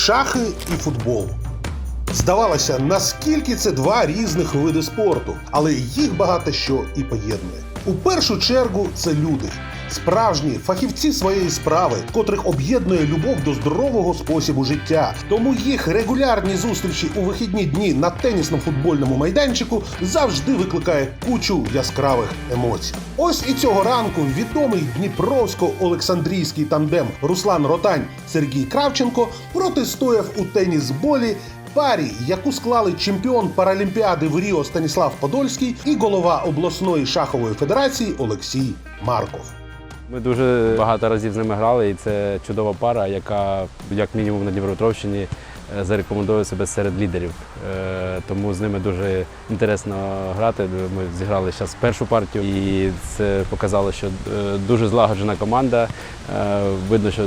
шахи і футбол. Здавалося, наскільки це два різних види спорту, але їх багато що і поєднує. У першу чергу це люди, справжні фахівці своєї справи, котрих об'єднує любов до здорового способу життя. Тому їх регулярні зустрічі у вихідні дні на тенісно-футбольному майданчику завжди викликає кучу яскравих емоцій. Ось і цього ранку відомий Дніпровсько-Олександрійський тандем Руслан Ротань Сергій Кравченко протистояв у теніс-болі парі, яку склали чемпіон Паралімпіади в Ріо Станіслав Подольський і голова обласної шахової федерації Олексій Марков. Ми дуже багато разів з ними грали, і це чудова пара, яка, як мінімум, на Дніпропетровщині е, себе серед лідерів. Е, Тому з ними дуже інтересно грати. Ми зіграли зараз першу партію, і це показало, що е, дуже злагоджена команда. Видно, що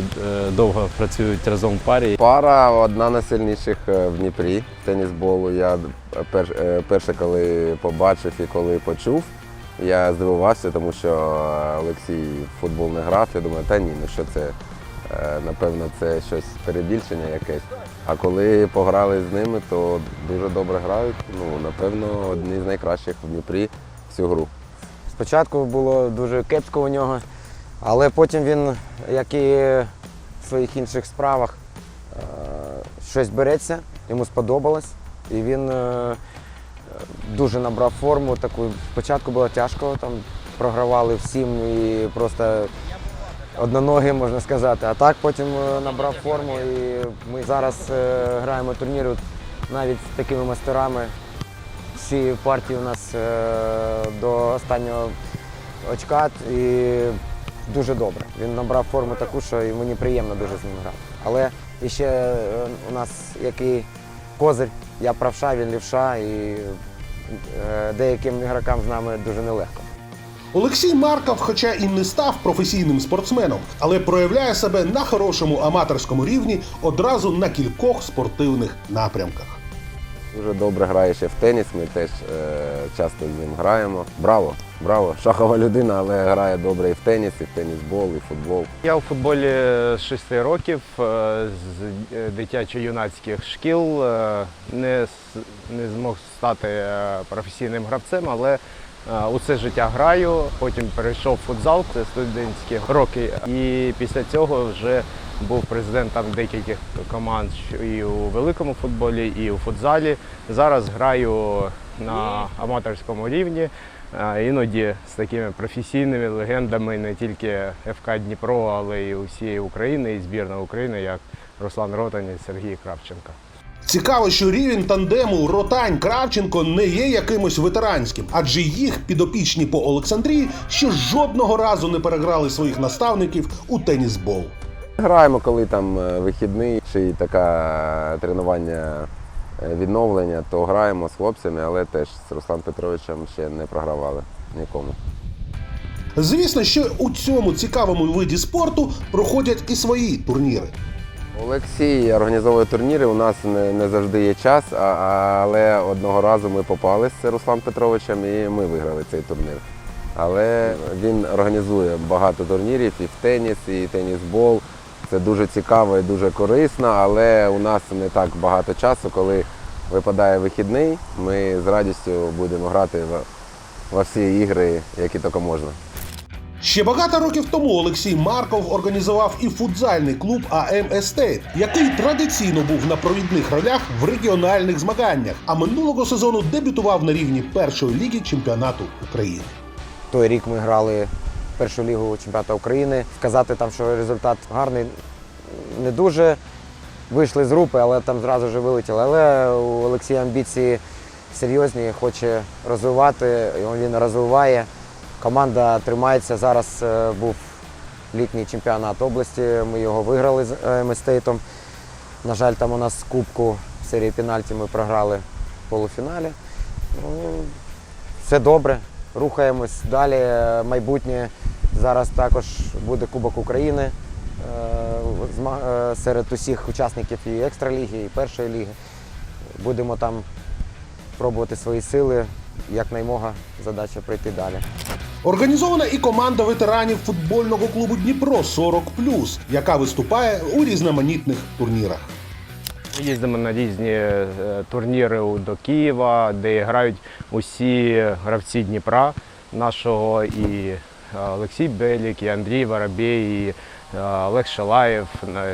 довго працюють разом в парі. Пара одна з найсильніших в Дніпрі тенісболу. Я перше, коли побачив і коли почув, я здивувався, тому що Олексій в футбол не грав. Я думаю, та ні, ну що це, напевно, це щось перебільшення якесь. А коли пограли з ними, то дуже добре грають. Ну, напевно, одні з найкращих в Дніпрі всю гру. Спочатку було дуже кепсько у нього, але потім він, як і в своїх інших справах, е, щось береться, йому сподобалось, і він е, дуже набрав форму. Таку. Спочатку було тяжко, там програвали всім і просто одноногі, можна сказати. А так потім е, набрав форму і ми зараз е, граємо турніри навіть з такими мастерами. Всі партії у нас е, до останнього очка і дуже добре. Він набрав форму таку, що і мені приємно дуже з ним грати. Але ще у нас який козир, я правша, він лівша, і деяким ігрокам з нами дуже нелегко. Олексій Марков, хоча і не став професійним спортсменом, але проявляє себе на хорошому аматорському рівні одразу на кількох спортивних напрямках. Дуже добре грає ще в теніс, ми теж е, часто з ним граємо. Браво, браво! Шахова людина, але грає добре і в теніс, і в тенісбол, і в футбол. Я у футболі з 6 років е, з е, дитячо-юнацьких шкіл е, не, не змог стати професійним гравцем, але усе життя граю. Потім перейшов в футзал, це студентські роки. І після цього вже був президентом декількох команд і у великому футболі, і у футзалі. Зараз граю на аматорському рівні. Е, Іноді з такими професійними легендами не тільки ФК Дніпро, але й усієї України, і збірна України, як Руслан Ротань і Сергій Кравченко. Цікаво, що рівень тандему Ротань Кравченко не є якимось ветеранським, адже їх підопічні по Олександрії ще жодного разу не переграли своїх наставників у тенісбол. Граємо, коли там е, вихідний чи така тренування е, відновлення, то граємо з хлопцями, але теж з Русланом Петровичем ще не програвали нікому. Звісно, що у цьому цікавому виді спорту проходять і свої турніри. Олексій організовує турніри. У нас не, не завжди є час, а, але одного разу ми попали з Русланом Петровичем і ми виграли цей турнір. Але він організує багато турнірів і в теніс, і тенісбол. Це дуже цікаво і дуже корисно, але у нас не так багато часу, коли випадає вихідний, ми з радістю будемо грати во всі ігри, які тільки можна. Ще багато років тому Олексій Марков організував і футзальний клуб АМ Естейт, який традиційно був на провідних ролях в регіональних змаганнях, а минулого сезону дебютував на рівні першої ліги чемпіонату України. Той рік ми грали першу лігу чемпіонату України. Сказати там, що результат гарний, не дуже. Вийшли з групи, але там зразу ж вилетіли. Але у Олексія амбіції серйозні, хоче розвивати, він розвиває. Команда тримається. Зараз е, був літній чемпіонат області. Ми його виграли з Местейтом. На жаль, там у нас кубку в серії пенальті ми програли в полуфіналі. Ну, все добре, рухаємось далі. Е, Майбутнє зараз також буде Кубок України е, серед усіх учасників і екстраліги, і першої ліги. Будемо там пробувати свої сили. Якнаймога задача пройти далі. Організована і команда ветеранів футбольного клубу Дніпро 40 яка виступає у різноманітних турнірах. Їздимо на різні е, турніри до Києва, де грають усі гравці Дніпра нашого і е, Олексій Белік, і Андрій Воробей, і е, Олег Шалаєв,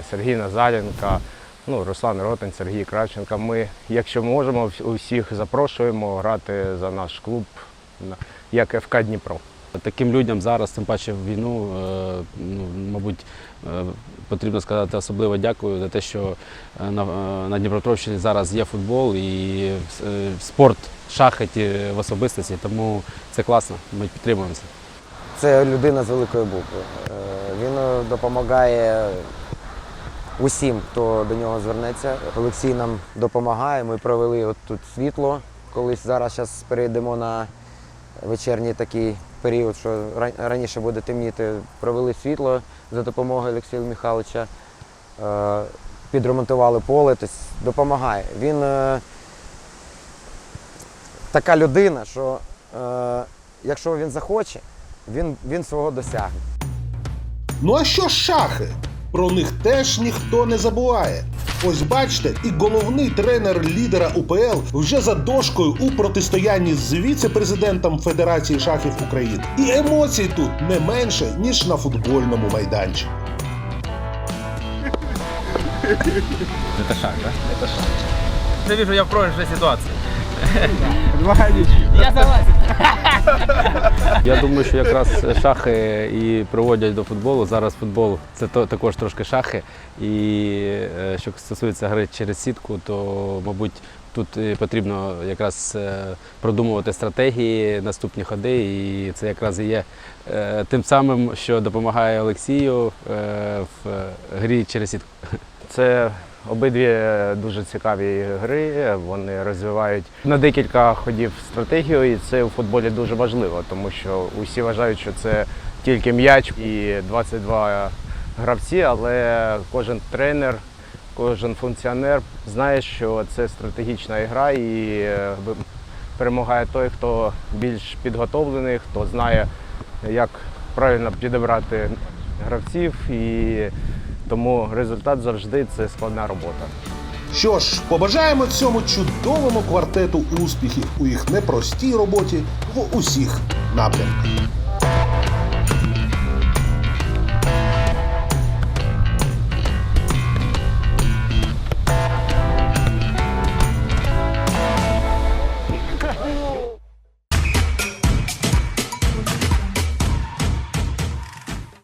Сергій Назаренко, ну, Руслан Ротин, Сергій Кравченко. Ми, якщо можемо, усіх запрошуємо грати за наш клуб як ФК Дніпро. Таким людям зараз, тим паче в війну, е, ну, мабуть, е, потрібно сказати особливо дякую за те, що е, на, Дніпропетровщині зараз є футбол і спорт, шахаті в особистості, тому це класно, ми підтримуємо це. Людина з великої букви. Він допомагає усім, хто до нього звернеться. Олексій нам допомагає. Ми провели тут світло. Колись зараз перейдемо на вечірній такий період, що раніше буде темніти. Провели світло за допомогою Олексія Михайловича. Е, Підремонтували поле, тобто допомагає. Він е, така людина, що е, якщо він захоче, він, він свого досягне. Ну а що ж шахи? Про них теж ніхто не забуває. Ось бачите, і головний тренер лідера УПЛ вже за дошкою у протистоянні з віце-президентом Федерації шахів України. І емоцій тут не менше, ніж на футбольному майданчику. Я вижу, я в проигрышной ситуации. Я думаю, що якраз шахи і приводять до футболу. Зараз футбол це також трошки шахи. І е, що стосується гри через сітку, то, мабуть, тут потрібно якраз е, продумувати стратегії, наступні ходи. І це якраз і є е, тим самим, що допомагає Олексію е, в грі через сітку. Це обидві дуже цікаві гри. Вони розвивають на декілька ходів стратегію, і це у футболі дуже важливо, тому що усі вважають, що це тільки м'яч і 22 гравці, але кожен тренер, кожен функціонер знає, що це стратегічна гра і е, перемагає той, хто більш підготовлений, хто знає, як правильно підібрати гравців і тому результат завжди це складна робота. Що ж, побажаємо цьому чудовому квартету успіхів у їх непростій роботі в усіх напрямках.